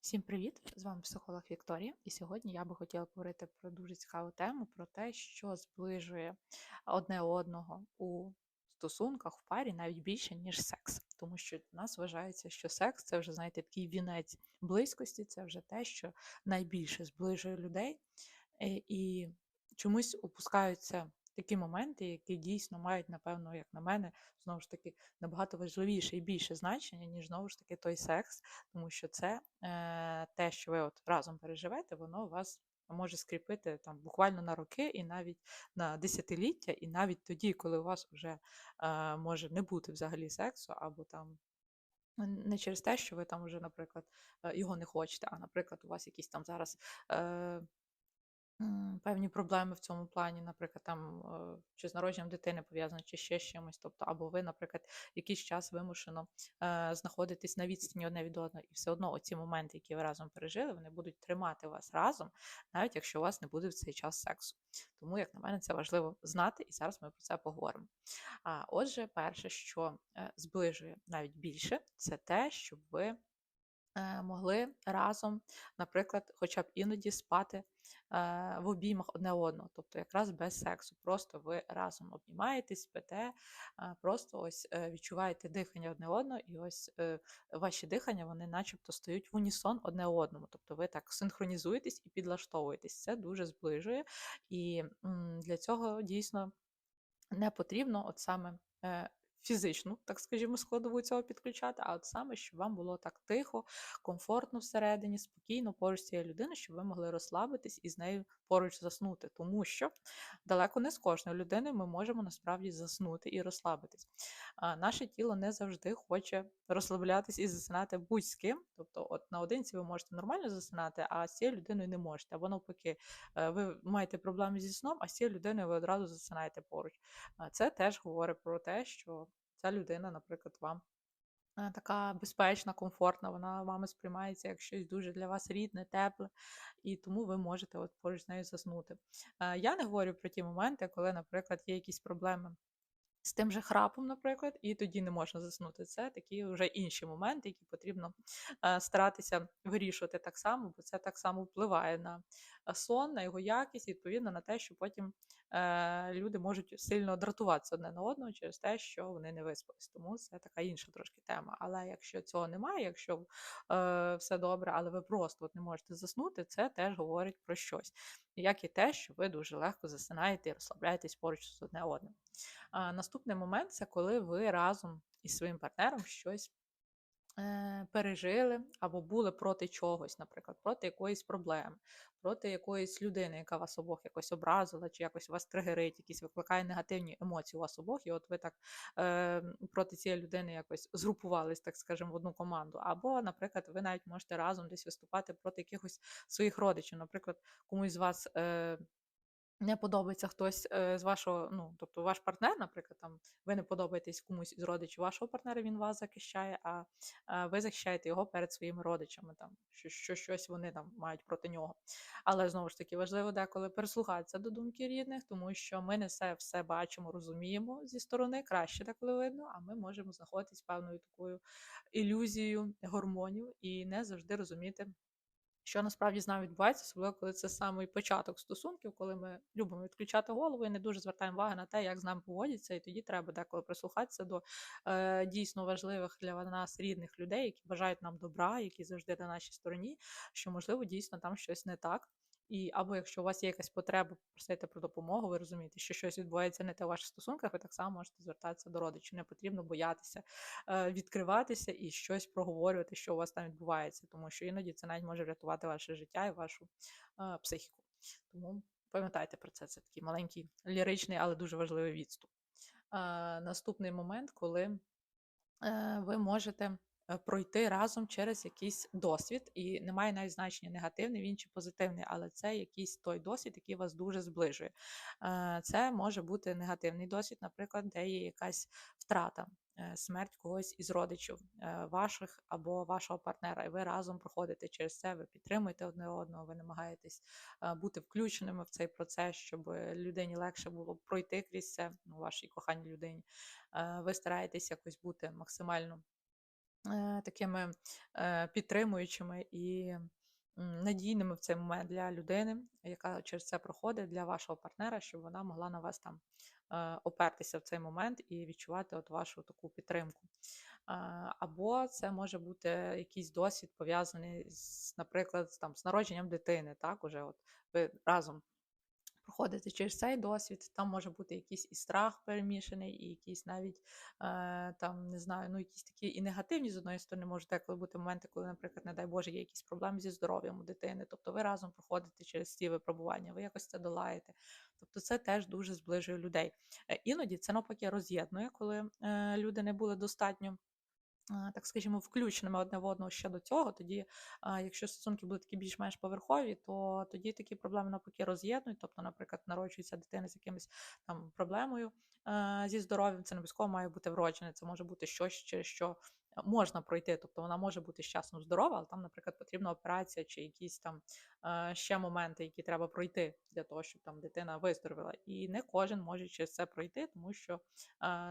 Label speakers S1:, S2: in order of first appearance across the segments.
S1: Всім привіт! З вами психолог Вікторія, і сьогодні я би хотіла поговорити про дуже цікаву тему, про те, що зближує одне одного у стосунках в парі навіть більше, ніж секс. Тому що в нас вважається, що секс це вже, знаєте, такий вінець близькості, це вже те, що найбільше зближує людей. Е, І чомусь опускаються такі моменти, які дійсно мають, напевно, як на мене, знову ж таки, набагато важливіше і більше значення, ніж знову ж таки той секс, тому що це е, те, що ви от разом переживете, воно вас може скріпити там буквально на роки і навіть на десятиліття, і навіть тоді, коли у вас вже е, може не бути взагалі сексу, або там. Не через те, що ви там вже, наприклад, е, його не хочете, а, наприклад, у вас якісь там зараз е, певні проблеми в цьому плані, наприклад, там е, чи з народженням дитини пов'язано, чи ще з чимось. Тобто, або ви, наприклад, якийсь час вимушено е, знаходитесь на відстані одне від одного, і все одно оці моменти, які ви разом пережили, вони будуть тримати вас разом, навіть якщо у вас не буде в цей час сексу. Тому, як на мене, це важливо знати, і зараз ми про це поговоримо. А отже, перше, що е, зближує навіть більше, це те, щоб ви могли разом, наприклад, хоча б іноді спати е, в обіймах одне одного, тобто якраз без сексу. Просто ви разом обнімаєтесь, спите, е, просто ось е, відчуваєте дихання одне одного, і ось е, ваші дихання вони начебто стають в унісон одне одному. Тобто ви так синхронізуєтесь і підлаштовуєтесь. Це дуже зближує. І для цього дійсно не потрібно от саме. Фізичну, так скажімо, складову цього підключати, а от саме, щоб вам було так тихо, комфортно всередині, спокійно поруч з цією людиною, щоб ви могли розслабитись і з нею поруч заснути. Тому що далеко не з кожною людиною ми можемо насправді заснути і розслабитись. А наше тіло не завжди хоче розслаблятись і засинати будь з ким. Тобто, от наодинці ви можете нормально засинати, а з цією людиною не можете. Або навпаки, е, ви маєте проблеми зі сном, а з цією людиною ви одразу засинаєте поруч. Це теж говорить про те, що ця людина, наприклад, вам е, така безпечна, комфортна, вона вами сприймається як щось дуже для вас рідне, тепле, і тому ви можете от поруч з нею заснути. Е, Я не говорю про ті моменти, коли, наприклад, є якісь проблеми. З тим же храпом, наприклад, і тоді не можна заснути. Це такі вже інші моменти, які потрібно е, старатися вирішувати так само, бо це так само впливає на е, сон, на його якість, відповідно на те, що потім е, люди можуть сильно дратуватися одне на одного через те, що вони не виспались. Тому це така інша трошки тема. Але якщо цього немає, якщо все добре, але ви просто не можете заснути, це теж говорить про щось. Як і те, що ви дуже легко засинаєте і розслабляєтесь поруч з одне одним. А, Наступний момент це коли ви разом із своїм партнером щось е, пережили або були проти чогось, наприклад, проти якоїсь проблеми, проти якоїсь людини, яка вас обох якось образила, чи якось вас тригерить, якісь викликає негативні емоції у вас обох, і от ви так е, проти цієї людини якось згрупувались, так скажемо, в одну команду. Або, наприклад, ви навіть можете разом десь виступати проти якихось своїх родичів. Наприклад, комусь з вас. Е, не подобається хтось е, з вашого, ну тобто ваш партнер, наприклад, там ви не подобаєтесь комусь із родичів вашого партнера, він вас захищає, а, ви захищаєте його перед своїми родичами, там що, що щось вони там мають проти нього. Але знову ж таки важливо деколи прислухатися до думки рідних, тому що ми не все все бачимо, розуміємо зі сторони, краще деколи видно, а ми можемо знаходитись певною такою ілюзією гормонів і не завжди розуміти. Що насправді з нами відбувається, особливо коли це самий початок стосунків, коли ми любимо відключати голову і не дуже звертаємо увагу на те, як з нами поводяться, і тоді треба деколи прислухатися до е, дійсно важливих для нас рідних людей, які бажають нам добра, які завжди на нашій стороні, що можливо дійсно там щось не так. І або якщо у вас є якась потреба просити про допомогу, ви розумієте, що щось відбувається не те в ваших стосунках, ви так само можете звертатися до родичів. Не потрібно боятися е, відкриватися і щось проговорювати, що у вас там відбувається, тому що іноді це навіть може врятувати ваше життя і вашу е, психіку. Тому пам'ятайте про це. Це такий маленький ліричний, але дуже важливий відступ. Е, наступний момент, коли ви можете пройти разом через якийсь досвід, і немає навіть значення негативний він чи позитивний, але це якийсь той досвід, який вас дуже зближує. Е, Це може бути негативний досвід, наприклад, де є якась втрата. е, Смерть когось із родичів е, ваших або вашого партнера, і ви разом проходите через це, ви підтримуєте одне одного, ви намагаєтесь е, бути включеними в цей процес, щоб людині легше було пройти крізь це, ну, вашій коханій людині. Е, Ви стараєтесь якось бути максимально е, такими е, підтримуючими і надійними в цей момент для людини, яка через це проходить, для вашого партнера, щоб вона могла на вас там е, опертися в цей момент і відчувати от вашу таку підтримку. Е, Або це може бути якийсь досвід пов'язаний з, наприклад, там, з народженням дитини. Так, уже от ви разом проходити через цей досвід. Там може бути якийсь і страх перемішаний, і якісь навіть е, там, не знаю, ну якісь такі і негативні з одної сторони, можуть деколи бути моменти, коли, наприклад, не дай Боже, є якісь проблеми зі здоров'ям у дитини. Тобто ви разом проходите через ці випробування, ви якось це долаєте. Тобто це теж дуже зближує людей. Е, іноді це навпаки роз'єднує, коли е, люди не були достатньо так скажімо, включеними одне в одного ще до цього. Тоді, якщо стосунки були такі більш-менш поверхові, то тоді такі проблеми навпаки роз'єднують. Тобто, наприклад, народжується дитина з якимось там проблемою зі здоров'ям, це не обов'язково має бути вроджене, це може бути щось, через що можна пройти. Тобто вона може бути щасно здорова, але там, наприклад, потрібна операція чи якісь там ще моменти, які треба пройти для того, щоб там дитина виздоровила. І не кожен може через це пройти, тому що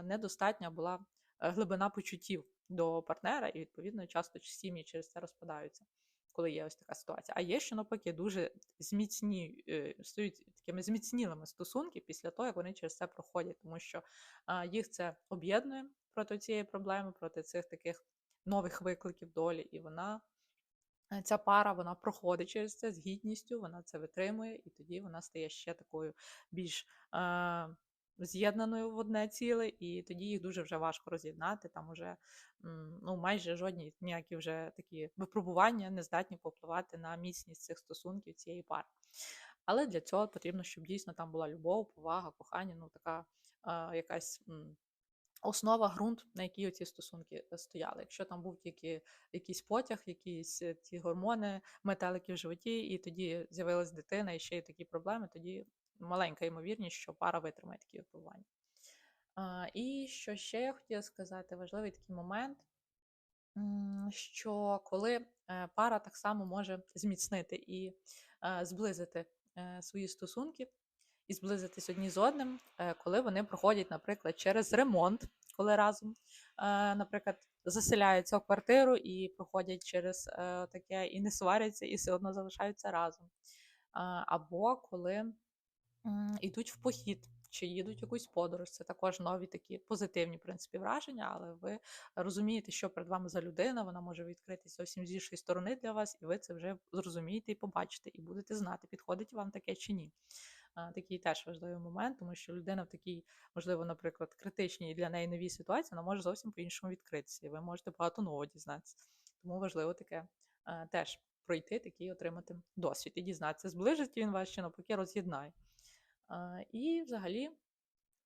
S1: недостатня була глибина почуттів до партнера, і відповідно часто сім'ї через це розпадаються, коли є ось така ситуація. А є, що навпаки, дуже зміцні е, стають такими зміцнілими стосунки після того, як вони через це проходять, тому що їх це об'єднує проти цієї проблеми, проти цих таких нових викликів долі, і вона. Е, ця пара вона проходить через це з гідністю, вона це витримує, і тоді вона стає ще такою більш е, з'єднаною в одне ціле, і тоді їх дуже вже важко роз'єднати. Там уже ну, майже жодні ніякі вже такі випробування не здатні попливати на міцність цих стосунків цієї пари. Але для цього потрібно, щоб дійсно там була любов, повага, кохання, ну така а, якась. Основа, ґрунт, на якій ці стосунки е, стояли. Якщо там був тільки якийсь потяг, якісь е, ті гормони, метелики в животі, і тоді з'явилась дитина і ще й такі проблеми, тоді маленька ймовірність, що пара витримає такі випробування. І що ще я хотіла сказати, важливий такий момент, що коли е, пара так само може зміцнити і е, зблизити е, свої стосунки, і зблизитись одні з одним, коли вони проходять, наприклад, через ремонт, коли разом, наприклад, заселяються в квартиру і проходять через таке і не сваряться, і все одно залишаються разом. Або коли йдуть в похід чи їдуть в якусь подорож. Це також нові такі позитивні в принципі, враження, але ви розумієте, що перед вами за людина, вона може відкритися зовсім з іншої сторони для вас, і ви це вже зрозумієте і побачите, і будете знати, підходить вам таке чи ні. Такий теж важливий момент, тому що людина в такій, можливо, наприклад, критичній для неї новій ситуації, вона може зовсім по-іншому відкритися, і ви можете багато нового дізнатися. Тому важливо таке теж пройти такий, отримати досвід і дізнатися, зближить він вас чи навпаки роз'єднає. І взагалі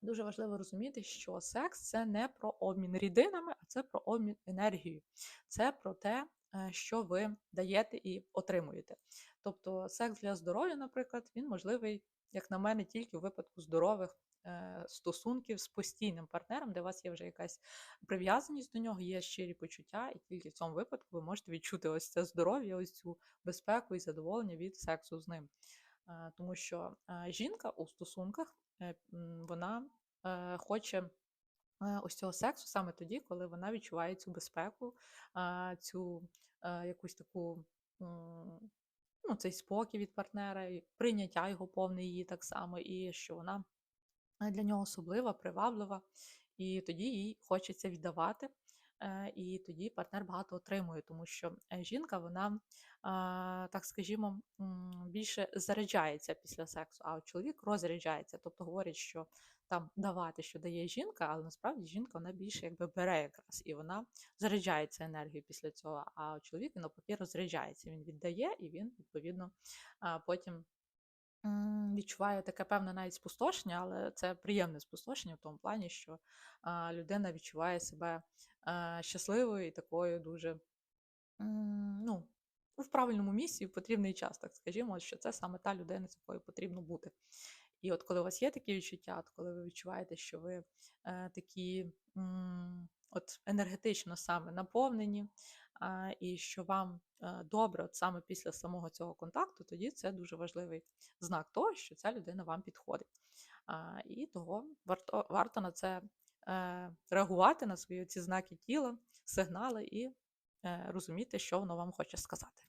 S1: дуже важливо розуміти, що секс це не про обмін рідинами, а це про обмін енергією. Це про те, е, що ви даєте і отримуєте. Тобто, секс для здоров'я, наприклад, він можливий, як на мене, тільки у випадку здорових. Е, стосунків з постійним партнером, де у вас є вже якась прив'язаність до нього, є щирі почуття, і тільки в цьому випадку ви можете відчути ось це здоров'я, ось цю безпеку і задоволення від сексу з ним. Тому що жінка у стосунках е, вона е, хоче е, ось цього сексу саме тоді, коли вона відчуває цю безпеку, цю якусь таку. Ну, цей спокій від партнера, прийняття його повне її так само, і що вона для нього особлива, приваблива, і тоді їй хочеться віддавати. І тоді партнер багато отримує, тому що жінка, вона так скажімо, більше заряджається після сексу, а чоловік розряджається. Тобто говорять, що там давати, що дає жінка, але насправді жінка вона більше якби бере якраз і вона заряджається енергією після цього. А чоловік він навпаки розряджається. Він віддає і він відповідно потім. Відчуває таке певне навіть спустошення, але це приємне спустошення в тому плані, що людина відчуває себе щасливою і такою дуже ну, в правильному місці в потрібний час, так скажімо, що це саме та людина, з якою потрібно бути. І от коли у вас є такі відчуття, от коли ви відчуваєте, що ви е, такі от енергетично саме наповнені, е, і що вам е, добре, от саме після самого цього контакту, тоді це дуже важливий знак того, що ця людина вам підходить. І того варто, варто на це е, реагувати на свої ці знаки тіла, сигнали і е, розуміти, що воно вам хоче сказати.